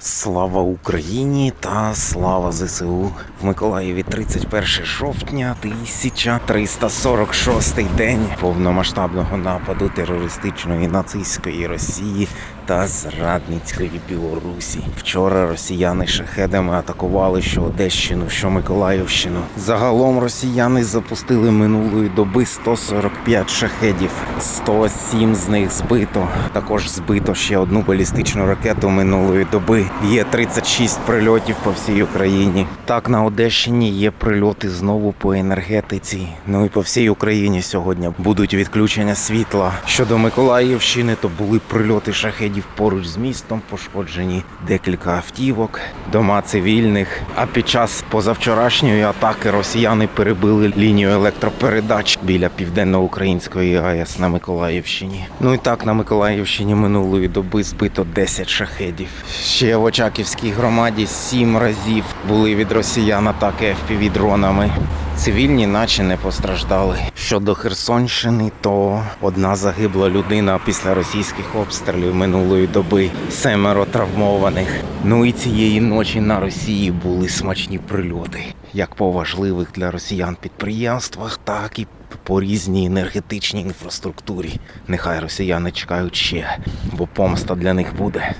Слава Україні та слава ЗСУ. В Миколаєві 31 жовтня 1346 день повномасштабного нападу терористичної нацистської Росії та зрадницької Білорусі. Вчора росіяни шахедами атакували що Одещину, що Миколаївщину. Загалом росіяни запустили минулої доби 145 шахедів, 107 з них збито. Також збито ще одну балістичну ракету минулої доби. Є 36 прильотів по всій Україні. Так на Одещині є прильоти знову по енергетиці. Ну і по всій Україні сьогодні будуть відключення світла. Щодо Миколаївщини, то були прильоти шахедів поруч з містом, пошкоджені декілька автівок, дома цивільних. А під час позавчорашньої атаки росіяни перебили лінію електропередач біля південноукраїнської АЕС на Миколаївщині. Ну і так на Миколаївщині минулої доби збито 10 шахедів. Ще в Очаківській громаді сім разів були від росіян атаки FPV-дронами. Цивільні наче не постраждали. Щодо Херсонщини, то одна загибла людина після російських обстрілів минулої доби, семеро травмованих. Ну і цієї ночі на Росії були смачні прильоти, як по важливих для росіян підприємствах, так і по різній енергетичній інфраструктурі. Нехай росіяни чекають ще, бо помста для них буде.